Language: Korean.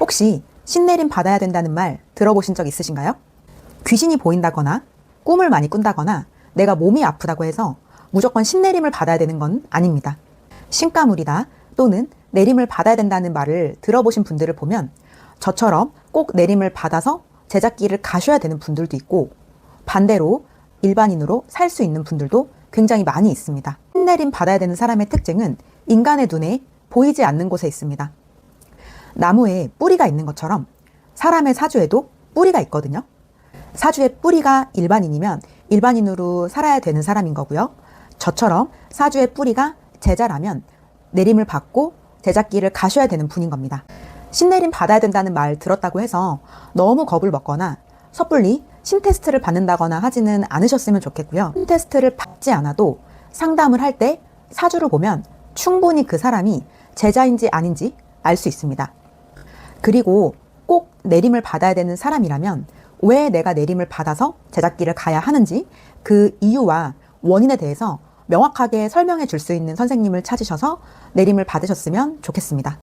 혹시 신내림 받아야 된다는 말 들어보신 적 있으신가요? 귀신이 보인다거나 꿈을 많이 꾼다거나 내가 몸이 아프다고 해서 무조건 신내림을 받아야 되는 건 아닙니다. 신가물이다 또는 내림을 받아야 된다는 말을 들어보신 분들을 보면 저처럼 꼭 내림을 받아서 제작기를 가셔야 되는 분들도 있고 반대로 일반인으로 살 수 있는 분들도 굉장히 많이 있습니다. 신내림 받아야 되는 사람의 특징은 인간의 눈에 보이지 않는 곳에 있습니다. 나무에 뿌리가 있는 것처럼 사람의 사주에도 뿌리가 있거든요. 사주의 뿌리가 일반인이면 일반인으로 살아야 되는 사람인 거고요. 저처럼 사주의 뿌리가 제자라면 내림을 받고 제작기를 가셔야 되는 분인 겁니다. 신내림 받아야 된다는 말 들었다고 해서 너무 겁을 먹거나 섣불리 신 테스트를 받는다거나 하지는 않으셨으면 좋겠고요. 신 테스트를 받지 않아도 상담을 할 때 사주를 보면 충분히 그 사람이 제자인지 아닌지 알 수 있습니다. 그리고 꼭 내림을 받아야 되는 사람이라면 왜 내가 내림을 받아서 제작기를 가야 하는지 그 이유와 원인에 대해서 명확하게 설명해 줄 수 있는 선생님을 찾으셔서 내림을 받으셨으면 좋겠습니다.